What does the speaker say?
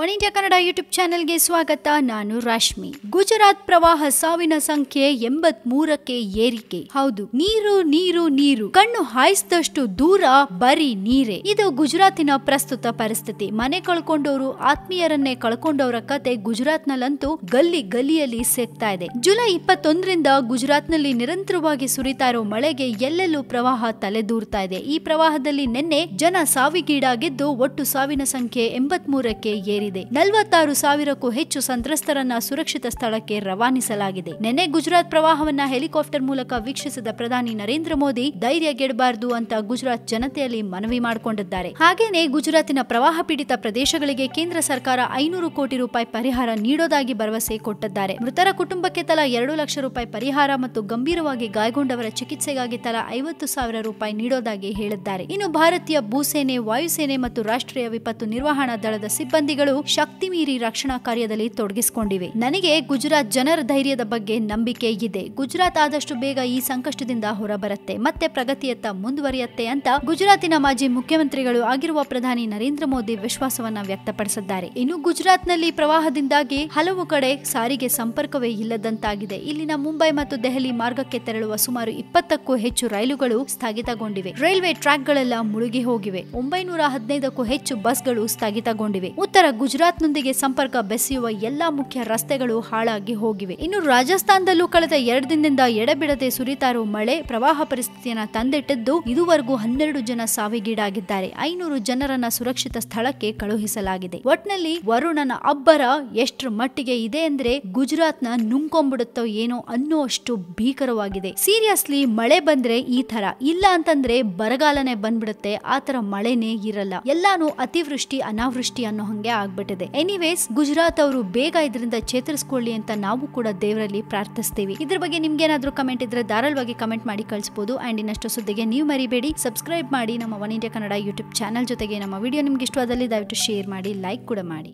One India Kannada YouTube ಚಾನೆಲ್ಗೆ ಸ್ವಾಗತ. ನಾನು ರಾಶ್ಮಿ. ಗುಜರಾತ್ ಪ್ರವಾಹ ಸಾವಿನ ಸಂಖ್ಯೆ ಎಂಬತ್ ಮೂರಕ್ಕೆ ಏರಿಕೆ. ಹೌದು, ನೀರು ನೀರು ನೀರು. ಕಣ್ಣು ಹಾಯಿಸಿದಷ್ಟು ದೂರ ಬರೀ ನೀರೇ. ಇದು ಗುಜರಾತಿನ ಪ್ರಸ್ತುತ ಪರಿಸ್ಥಿತಿ. ಮನೆ ಕಳ್ಕೊಂಡವರು ಆತ್ಮೀಯರನ್ನೇ ಕಳ್ಕೊಂಡವರ ಕತೆ ಗುಜರಾತ್ನಲ್ಲಂತೂ ಗಲ್ಲಿ ಗಲ್ಲಿಯಲ್ಲಿ ಸೇಗ್ತಾ ಇದೆ. ಜುಲೈ ಇಪ್ಪತ್ತೊಂದರಿಂದ ಗುಜರಾತ್ನಲ್ಲಿ ನಿರಂತರವಾಗಿ ಸುರಿತಾ ಇರೋ ಮಳೆಗೆ ಎಲ್ಲೆಲ್ಲೂ ಪ್ರವಾಹ ತಲೆದೂರ್ತಾ ಇದೆ. ಈ ಪ್ರವಾಹದಲ್ಲಿ ನಿನ್ನೆ ಜನ ಸಾವಿಗೀಡಾಗಿದ್ದು, ಒಟ್ಟು ಸಾವಿನ ಸಂಖ್ಯೆ ಎಂಬತ್ ಮೂರಕ್ಕೆ ನಲವತ್ತಾರು ಸಾವಿರಕ್ಕೂ ಹೆಚ್ಚು ಸಂತ್ರಸ್ತರನ್ನ ಸುರಕ್ಷಿತ ಸ್ಥಳಕ್ಕೆ ರವಾನಿಸಲಾಗಿದೆ. ನಿನ್ನೆ ಗುಜರಾತ್ ಪ್ರವಾಹವನ್ನ ಹೆಲಿಕಾಪ್ಟರ್ ಮೂಲಕ ವೀಕ್ಷಿಸಿದ ಪ್ರಧಾನಿ ನರೇಂದ್ರ ಮೋದಿ, ಧೈರ್ಯ ಗೆಡಬಾರದು ಅಂತ ಗುಜರಾತ್ ಜನತೆಯಲ್ಲಿ ಮನವಿ ಮಾಡಿಕೊಂಡಿದ್ದಾರೆ. ಹಾಗೇನೆ ಗುಜರಾತಿನ ಪ್ರವಾಹ ಪೀಡಿತ ಪ್ರದೇಶಗಳಿಗೆ ಕೇಂದ್ರ ಸರ್ಕಾರ ಐನೂರು ಕೋಟಿ ರೂಪಾಯಿ ಪರಿಹಾರ ನೀಡೋದಾಗಿ ಭರವಸೆ ಕೊಟ್ಟಿದ್ದಾರೆ. ಮೃತರ ಕುಟುಂಬಕ್ಕೆ ತಲಾ ಎರಡು ಲಕ್ಷ ರೂಪಾಯಿ ಪರಿಹಾರ ಮತ್ತು ಗಂಭೀರವಾಗಿ ಗಾಯಗೊಂಡವರ ಚಿಕಿತ್ಸೆಗಾಗಿ ತಲಾ ಐವತ್ತು ಸಾವಿರ ರೂಪಾಯಿ ನೀಡೋದಾಗಿ ಹೇಳಿದ್ದಾರೆ. ಇನ್ನು ಭಾರತೀಯ ಭೂಸೇನೆ, ವಾಯುಸೇನೆ ಮತ್ತು ರಾಷ್ಟ್ರೀಯ ವಿಪತ್ತು ನಿರ್ವಹಣಾ ದಳದ ಸಿಬ್ಬಂದಿಗಳು ಶಕ್ತಿ ಮೀರಿ ರಕ್ಷಣಾ ಕಾರ್ಯದಲ್ಲಿ ತೊಡಗಿಸಿಕೊಂಡಿವೆ. ನನಗೆ ಗುಜರಾತ್ ಜನರ ಧೈರ್ಯದ ಬಗ್ಗೆ ನಂಬಿಕೆ ಇದೆ. ಗುಜರಾತ್ ಆದಷ್ಟು ಬೇಗ ಈ ಸಂಕಷ್ಟದಿಂದ ಹೊರಬರುತ್ತೆ. ಮತ್ತೆ ಪ್ರಗತಿಯತ್ತ ಮುಂದುವರಿಯುತ್ತೆ ಅಂತ ಗುಜರಾತಿನ ಮಾಜಿ ಮುಖ್ಯಮಂತ್ರಿಗಳು ಆಗಿರುವ ಪ್ರಧಾನಿ ನರೇಂದ್ರ ಮೋದಿ ವಿಶ್ವಾಸವನ್ನ ವ್ಯಕ್ತಪಡಿಸಿದ್ದಾರೆ. ಇನ್ನು ಗುಜರಾತ್ನಲ್ಲಿ ಪ್ರವಾಹದಿಂದಾಗಿ ಹಲವು ಕಡೆ ಸಾರಿಗೆ ಸಂಪರ್ಕವೇ ಇಲ್ಲದಂತಾಗಿದೆ. ಇಲ್ಲಿನ ಮುಂಬೈ ಮತ್ತು ದೆಹಲಿ ಮಾರ್ಗಕ್ಕೆ ತೆರಳುವ ಸುಮಾರು ಇಪ್ಪತ್ತಕ್ಕೂ ಹೆಚ್ಚು ರೈಲುಗಳು ಸ್ಥಗಿತಗೊಂಡಿವೆ. ರೈಲ್ವೆ ಟ್ರ್ಯಾಕ್ಗಳೆಲ್ಲ ಮುಳುಗಿ ಹೋಗಿವೆ. ಒಂಬೈನೂರ ಹದಿನೈದಕ್ಕೂ ಹೆಚ್ಚು ಬಸ್ಗಳು ಸ್ಥಗಿತಗೊಂಡಿವೆ. ಉತ್ತರ ಗುಜರಾತ್ನೊಂದಿಗೆ ಸಂಪರ್ಕ ಬೆಸೆಯುವ ಎಲ್ಲಾ ಮುಖ್ಯ ರಸ್ತೆಗಳು ಹಾಳಾಗಿ ಹೋಗಿವೆ. ಇನ್ನು ರಾಜಸ್ಥಾನದಲ್ಲೂ ಕಳೆದ ಎರಡು ದಿನದಿಂದ ಎಡೆಬಿಡದೆ ಸುರಿತಾ ಇರೋ ಮಳೆ. ಪ್ರವಾಹ ಪರಿಸ್ಥಿತಿಯನ್ನ ತಂದಿಟ್ಟಿದ್ದು ಇದುವರೆಗೂ ಹನ್ನೆರಡು ಜನ ಸಾವಿಗೀಡಾಗಿದ್ದಾರೆ. ಐನೂರು ಜನರನ್ನ ಸುರಕ್ಷಿತ ಸ್ಥಳಕ್ಕೆ ಕಳುಹಿಸಲಾಗಿದೆ. ಒಟ್ನಲ್ಲಿ ವರುಣನ ಅಬ್ಬರ ಎಷ್ಟರ ಮಟ್ಟಿಗೆ ಇದೆ ಅಂದ್ರೆ ಗುಜರಾತ್ನ ನುಂಗ್ಕೊಂಡ್ಬಿಡುತ್ತೋ ಏನೋ ಅನ್ನೋ ಅಷ್ಟು ಭೀಕರವಾಗಿದೆ. ಸೀರಿಯಸ್ಲಿ ಮಳೆ ಬಂದ್ರೆ ಈ ತರ ಇಲ್ಲ ಅಂತಂದ್ರೆ ಬರಗಾಲನೆ ಬಂದ್ಬಿಡುತ್ತೆ. ಆತರ ಮಳೆನೇ ಇರಲ್ಲ. ಎಲ್ಲಾನು ಅತಿವೃಷ್ಟಿ, ಅನಾವೃಷ್ಟಿ ಅನ್ನೋ ಹಂಗೆ ಆಗ್ಬಿಟ್ಟಿದೆ. ಎನಿವೇಸ್ ಗುಜರಾತ್ ಅವರು ಬೇಗ ಇದರಿಂದ ಚೇತರಿಸ್ಕೊಳ್ಳಿ ಅಂತ ನಾವು ಕೂಡ ದೇವರಲ್ಲಿ ಪ್ರಾರ್ಥಿಸ್ತೀವಿ. ಇದ್ರ ಬಗ್ಗೆ ನಿಮ್ಗೆ ಏನಾದ್ರೂ ಕಮೆಂಟ್ ಇದ್ರೆ ಧಾರಾಳವಾಗಿ ಕಮೆಂಟ್ ಮಾಡಿ ಕಳಿಸಬಹುದು ಅಂಡ್ ಇನ್ನಷ್ಟು ಸುದ್ದಿಗೆ ನೀವು ಮರಿಬೇಡಿ. ಸಬ್ಸ್ಕ್ರೈಬ್ ಮಾಡಿ ನಮ್ಮ one India Kannada YouTube channel ಜೊತೆಗೆ ನಮ್ಮ ವಿಡಿಯೋ ನಿಮ್ಗೆ ಇಷ್ಟವಾದಲ್ಲಿ ದಯವಿಟ್ಟು ಶೇರ್ ಮಾಡಿ ಲೈಕ್ ಕೂಡ ಮಾಡಿ.